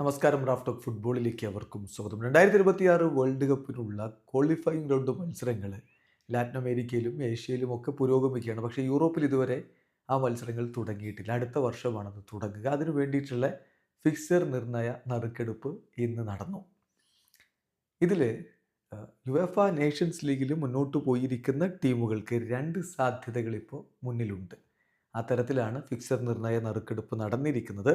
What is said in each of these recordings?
നമസ്കാരം Raf of ഫുട്ബോളിലേക്ക് അവർക്കും സ്വാഗതം. രണ്ടായിരത്തി ഇരുപത്തിയാറ് വേൾഡ് കപ്പിനുള്ള ക്വാളിഫയിങ് റൗണ്ട് മത്സരങ്ങൾ ലാറ്റിൻ അമേരിക്കയിലും ഏഷ്യയിലും ഒക്കെ പുരോഗമിക്കുകയാണ്. പക്ഷേ യൂറോപ്പിൽ ഇതുവരെ ആ മത്സരങ്ങൾ തുടങ്ങിയിട്ടില്ല. അടുത്ത വർഷമാണത് തുടങ്ങുക. അതിനു വേണ്ടിയിട്ടുള്ള ഫിക്സർ നിർണയ നറുക്കെടുപ്പ് ഇന്ന് നടന്നു. ഇതിൽ യുഎഫ നേഷൻസ് ലീഗിൽ മുന്നോട്ട് പോയിരിക്കുന്ന ടീമുകൾക്ക് രണ്ട് സാധ്യതകളിപ്പോൾ മുന്നിലുണ്ട്. ആ തരത്തിലാണ് ഫിക്സർ നിർണയ നറുക്കെടുപ്പ് നടന്നിരിക്കുന്നത്.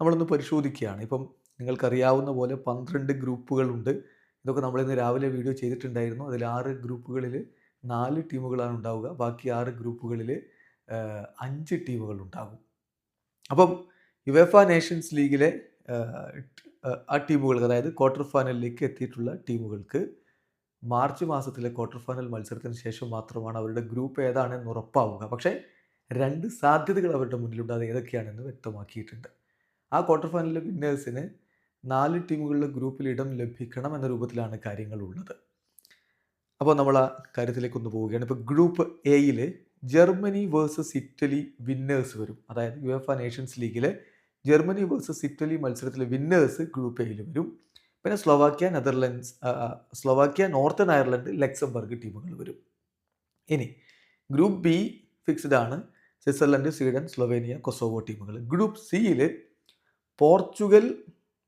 നമ്മളൊന്ന് പരിശോധിക്കുകയാണ്. ഇപ്പം നിങ്ങൾക്കറിയാവുന്ന പോലെ പന്ത്രണ്ട് ഗ്രൂപ്പുകളുണ്ട്. ഇതൊക്കെ നമ്മളിന്ന് രാവിലെ വീഡിയോ ചെയ്തിട്ടുണ്ടായിരുന്നു. അതിൽ ആറ് ഗ്രൂപ്പുകളിൽ നാല് ടീമുകളാണ് ഉണ്ടാവുക. ബാക്കി ആറ് ഗ്രൂപ്പുകളിൽ അഞ്ച് ടീമുകൾ ഉണ്ടാകും. അപ്പം യുവേഫ നേഷൻസ് ലീഗിലെ ആ ടീമുകൾക്ക് അതായത് ക്വാർട്ടർ ഫൈനലിലേക്ക് എത്തിയിട്ടുള്ള ടീമുകൾക്ക് മാർച്ച് മാസത്തിലെ ക്വാർട്ടർ ഫൈനൽ മത്സരത്തിന് ശേഷം മാത്രമാണ് അവരുടെ ഗ്രൂപ്പ് ഏതാണെന്ന് ഉറപ്പാവുക. പക്ഷേ രണ്ട് സാധ്യതകൾ അവരുടെ മുന്നിലുണ്ട്. അത് ഏതൊക്കെയാണെന്ന് വ്യക്തമാക്കിയിട്ടുണ്ട്. ആ ക്വാർട്ടർ ഫൈനലിലെ വിന്നേഴ്സിന് നാല് ടീമുകളുടെ ഗ്രൂപ്പിൽ ഇടം ലഭിക്കണം എന്ന രൂപത്തിലാണ് കാര്യങ്ങൾ ഉള്ളത്. അപ്പോൾ നമ്മൾ ആ കാര്യത്തിലേക്ക് ഒന്ന് പോവുകയാണ്. ഇപ്പോൾ ഗ്രൂപ്പ് എയിൽ ജർമ്മനി വേഴ്സസ് ഇറ്റലി വിന്നേഴ്സ് വരും. അതായത് യു എഫ് നേഷൻസ് ലീഗിലെ ജർമ്മനി വേഴ്സസ് ഇറ്റലി മത്സരത്തിലെ വിന്നേഴ്സ് ഗ്രൂപ്പ് എയിൽ വരും. പിന്നെ Slovakia Netherlands Slovakia Northern Ireland Luxembourg ടീമുകൾ വരും. ഇനി ഗ്രൂപ്പ് ബി ഫിക്സ്ഡ് ആണ്. സ്വിറ്റ്സർലൻഡ് സ്വീഡൻ സ്ലൊവേനിയ കൊസോവോ ടീമുകൾ. ഗ്രൂപ്പ് സിയിൽ പോർച്ചുഗൽ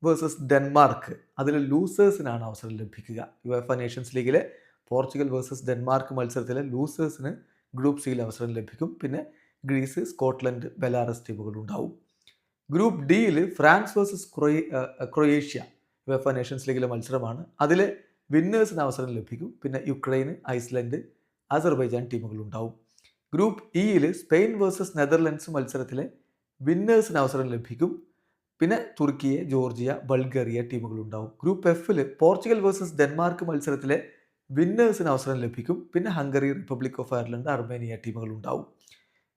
വേഴ്സസ് ഡെൻമാർക്ക്. അതിൽ ലൂസേഴ്സിനാണ് അവസരം ലഭിക്കുക. യു എഫ് നേഷൻസ് ലീഗിലെ പോർച്ചുഗൽ വേഴ്സസ് ഡെൻമാർക്ക് മത്സരത്തിലെ ലൂസേഴ്സിന് ഗ്രൂപ്പ് സിയിൽ അവസരം ലഭിക്കും. പിന്നെ ഗ്രീസ് സ്കോട്ട്ലൻഡ് ബെലാറസ് ടീമുകൾ ഉണ്ടാവും. ഗ്രൂപ്പ് ഡിയിൽ ഫ്രാൻസ് വേഴ്സസ് ക്രൊയേ ക്രൊയേഷ്യ യു എഫ് നേഷൻസ് ലീഗിലെ മത്സരമാണ്. അതിൽ വിന്നേഴ്സിന് അവസരം ലഭിക്കും. പിന്നെ യുക്രൈന് ഐസ്ലൻഡ് അസർബൈജാൻ ടീമുകൾ ഉണ്ടാവും. ഗ്രൂപ്പ് ഇയിൽ സ്പെയിൻ വേഴ്സസ് നെതർലൻഡ്സ് മത്സരത്തിലെ വിന്നേഴ്സിന് അവസരം ലഭിക്കും. പിന്നെ തുർക്കിയെ ജോർജിയ ബൾഗേറിയ ടീമുകൾ ഉണ്ടാവും ഗ്രൂപ്പ് എഫിൽ പോർച്ചുഗൽ വേഴ്സസ് ഡെൻമാർക്ക് മത്സരത്തിലെ വിന്നേഴ്സിന് അവസരം ലഭിക്കും. പിന്നെ Hungary Republic of Ireland Armenia ടീമുകൾ ഉണ്ടാവും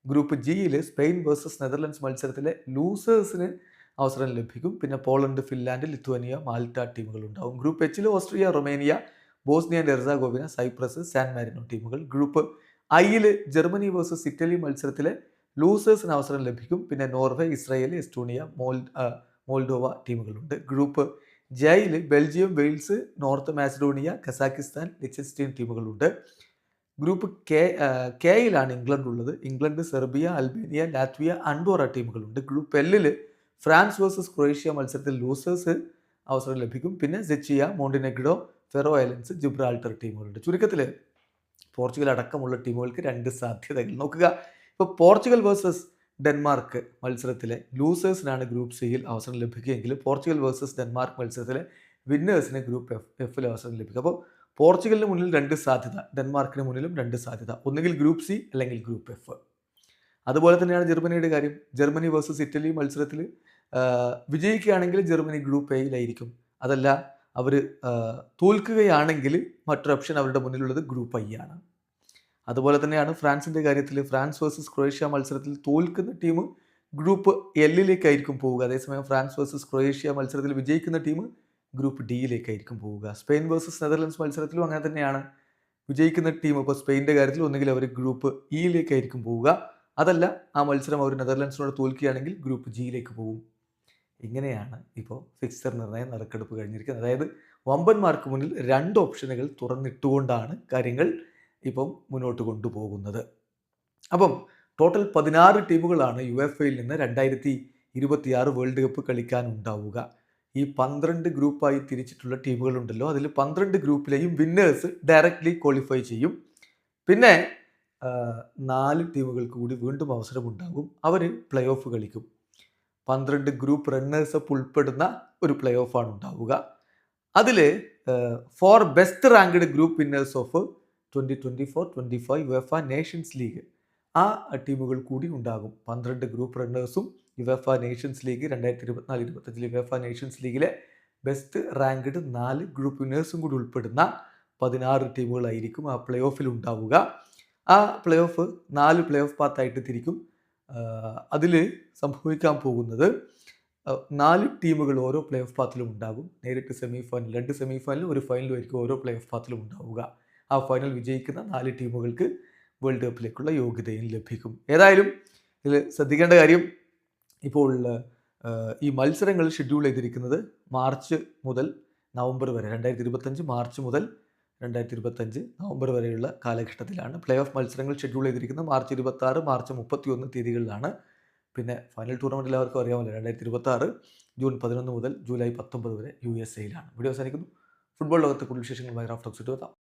ഗ്രൂപ്പ് ജിയിൽ സ്പെയിൻ വേഴ്സസ് നെതർലൻഡ്സ് മത്സരത്തിലെ ലൂസേഴ്സിന് അവസരം ലഭിക്കും. പിന്നെ പോളണ്ട് ഫിൻലാൻഡ് ലിത്വാനിയ മാൽട്ട ടീമുകൾ ഉണ്ടാവും ഗ്രൂപ്പ് എച്ചിൽ Austria Romania Bosnia and Herzegovina Cyprus San Marino ടീമുകൾ. ഗ്രൂപ്പ് ഐയിൽ ജർമ്മനി വേഴ്സസ് ഇറ്റലി മത്സരത്തിലെ ലൂസേഴ്സിന് അവസരം ലഭിക്കും. പിന്നെ നോർവേ ഇസ്രയേൽ എസ്റ്റോണിയ മോൾ മോൾഡോവ ടീമുകളുണ്ട്. Group jail Belgium Wales North Macedonia Kazakhstan Liechtenstein ടീമുകളുണ്ട്. Group K കെയിലാണ് ഇംഗ്ലണ്ട് ഉള്ളത്. England Serbia Albania Latvia Andorra ടീമുകളുണ്ട്. Group എല്ലിൽ ഫ്രാൻസ് വേഴ്സസ് ക്രൊയേഷ്യ മത്സരത്തിൽ ലൂസേഴ്സ് അവസരം ലഭിക്കും. പിന്നെ Czechia Montenegro Faroe Islands Gibraltar ടീമുകളുണ്ട്. ചുരുക്കത്തിൽ പോർച്ചുഗൽ അടക്കമുള്ള ടീമുകൾക്ക് രണ്ട് സാധ്യതകൾ. നോക്കുക. ഇപ്പോൾ പോർച്ചുഗൽ വേഴ്സസ് ഡെൻമാർക്ക് മത്സരത്തിലെ ലൂസേഴ്സിനാണ് ഗ്രൂപ്പ് സിയിൽ അവസരം ലഭിക്കുകയെങ്കിൽ പോർച്ചുഗൽ വേഴ്സസ് ഡെൻമാർക്ക് മത്സരത്തിലെ വിന്നേഴ്സിന് ഗ്രൂപ്പ് എഫ് എഫിൽ അവസരം ലഭിക്കും. അപ്പോൾ പോർച്ചുഗലിന് മുന്നിൽ രണ്ട് സാധ്യത ഡെൻമാർക്കിന് മുന്നിലും രണ്ട് സാധ്യത. ഒന്നുകിൽ ഗ്രൂപ്പ് സി അല്ലെങ്കിൽ ഗ്രൂപ്പ് എഫ്. അതുപോലെ തന്നെയാണ് ജർമ്മനിയുടെ കാര്യം. ജർമ്മനി വേഴ്സസ് ഇറ്റലി മത്സരത്തിൽ വിജയിക്കുകയാണെങ്കിൽ ജർമ്മനി ഗ്രൂപ്പ് എയിലായിരിക്കും അതല്ല അവർ തോൽക്കുകയാണെങ്കിൽ മറ്റൊരു ഓപ്ഷൻ അവരുടെ മുന്നിലുള്ളത് ഗ്രൂപ്പ് ഐ ആണ്. അതുപോലെ തന്നെയാണ് ഫ്രാൻസിന്റെ കാര്യത്തിൽ ഫ്രാൻസ് വേഴ്സസ് ക്രൊയേഷ്യ മത്സരത്തിൽ തോൽക്കുന്ന ടീം ഗ്രൂപ്പ് എല്ലിലേക്കായിരിക്കും പോവുക. അതേസമയം ഫ്രാൻസ് വേഴ്സസ് ക്രൊയേഷ്യ മത്സരത്തിൽ വിജയിക്കുന്ന ടീം ഗ്രൂപ്പ് ഡിയിലേക്കായിരിക്കും പോവുക. സ്പെയിൻ വേഴ്സസ് നെതർലൻഡ്സ് മത്സരത്തിലും അങ്ങനെ തന്നെയാണ് വിജയിക്കുന്ന ടീം. ഇപ്പോൾ സ്പെയിന്റെ കാര്യത്തിൽ ഒന്നുകിൽ അവർ ഗ്രൂപ്പ് ഇയിലേക്കായിരിക്കും പോവുക. അതല്ല ആ മത്സരം അവർ നെതർലൻഡ്സിനോട് തോൽക്കുകയാണെങ്കിൽ ഗ്രൂപ്പ് ജിയിലേക്ക് പോകും. ഇങ്ങനെയാണ് ഇപ്പോൾ ഫിക്സർ നിർണയം നറുക്കെടുപ്പ് കഴിഞ്ഞിരിക്കുന്നത്. അതായത് വമ്പന്മാർക്ക് മുന്നിൽ രണ്ട് ഓപ്ഷനുകൾ തുറന്നിട്ടുകൊണ്ടാണ് കാര്യങ്ങൾ ഇപ്പം മുന്നോട്ട് കൊണ്ടുപോകുന്നത്. അപ്പം ടോട്ടൽ പതിനാറ് ടീമുകളാണ് യു എഫ് എയിൽ നിന്ന് രണ്ടായിരത്തി ഇരുപത്തിയാറ് വേൾഡ് കപ്പ് കളിക്കാനുണ്ടാവുക. ഈ പന്ത്രണ്ട് ഗ്രൂപ്പായി തിരിച്ചിട്ടുള്ള ടീമുകളുണ്ടല്ലോ. അതിൽ പന്ത്രണ്ട് ഗ്രൂപ്പിലെയും വിന്നേഴ്സ് ഡയറക്റ്റ്ലി ക്വാളിഫൈ ചെയ്യും. പിന്നെ നാല് ടീമുകൾക്ക് കൂടി വീണ്ടും അവസരമുണ്ടാകും. അവർ പ്ലേ ഓഫ് കളിക്കും. പന്ത്രണ്ട് ഗ്രൂപ്പ് റണ്ണേഴ്സ് അപ്പ് ഉൾപ്പെടുന്ന ഒരു പ്ലേ ഓഫാണ് ഉണ്ടാവുക അതിൽ four best ranked group winners of twenty twenty four twenty five UEFA nations league ആ ടീമുകൾ കൂടി ഉണ്ടാകും. പന്ത്രണ്ട് ഗ്രൂപ്പ് റണ്ണേഴ്സും യുഎഫ നേഷൻസ് ലീഗ് രണ്ടായിരത്തി ഇരുപത്തിനാല് ഇരുപത്തഞ്ചിൽ യുഎഫ നേഷൻസ് ലീഗിലെ ബെസ്റ്റ് റാങ്ക്ഡ് നാല് ഗ്രൂപ്പ് വിന്നേഴ്സും കൂടി ഉൾപ്പെടുന്ന പതിനാറ് ടീമുകളായിരിക്കും ആ പ്ലേ ഓഫിൽ ഉണ്ടാവുക. ആ പ്ലേ ഓഫ് നാല് പ്ലേ ഓഫ് പാത്തായിട്ട് തിരിക്കും. അതിൽ സംഭവിക്കാൻ പോകുന്നത് നാല് ടീമുകൾ ഓരോ പ്ലേ ഓഫ് പാത്തിലും ഉണ്ടാകും. നേരിട്ട് സെമി ഫൈനൽ രണ്ട് സെമി ഫൈനലും ഒരു ഫൈനലും ആയിരിക്കും ഓരോ പ്ലേ ഓഫ് പാത്തിലും ഉണ്ടാവുക. ആ ഫൈനൽ വിജയിക്കുന്ന നാല് ടീമുകൾക്ക് വേൾഡ് കപ്പിലേക്കുള്ള യോഗ്യതയും ലഭിക്കും. ഏതായാലും ഇതിൽ ശ്രദ്ധിക്കേണ്ട കാര്യം ഇപ്പോൾ ഈ മത്സരങ്ങൾ ഷെഡ്യൂൾ ചെയ്തിരിക്കുന്നത് മാർച്ച് മുതൽ നവംബർ വരെ രണ്ടായിരത്തി ഇരുപത്തഞ്ച് മാർച്ച് മുതൽ രണ്ടായിരത്തി ഇരുപത്തഞ്ച് നവംബർ വരെയുള്ള കാലഘട്ടത്തിലാണ്. പ്ലേ ഓഫ് മത്സരങ്ങൾ ഷെഡ്യൂൾ ചെയ്തിരിക്കുന്നത് മാർച്ച് ഇരുപത്തി ആറ് മാർച്ച് മുപ്പത്തി ഒന്ന് തീയതികളിലാണ്. പിന്നെ ഫൈനൽ ടൂർണമെന്റ് എല്ലാവർക്കും അറിയാമല്ലോ രണ്ടായിരത്തി ഇരുപത്തി ആറ് ജൂൺ പതിനൊന്ന് മുതൽ ജൂലൈ പത്തൊമ്പത് വരെ യു എസ് എയിലാണ്. വീഡിയോ അവസാനിക്കുന്നു. ഫുട്ബോൾ ലോകത്തെ കൂടുതൽ വിശേഷങ്ങൾ റാഫ്റ്റോക്സ് വെക്കാം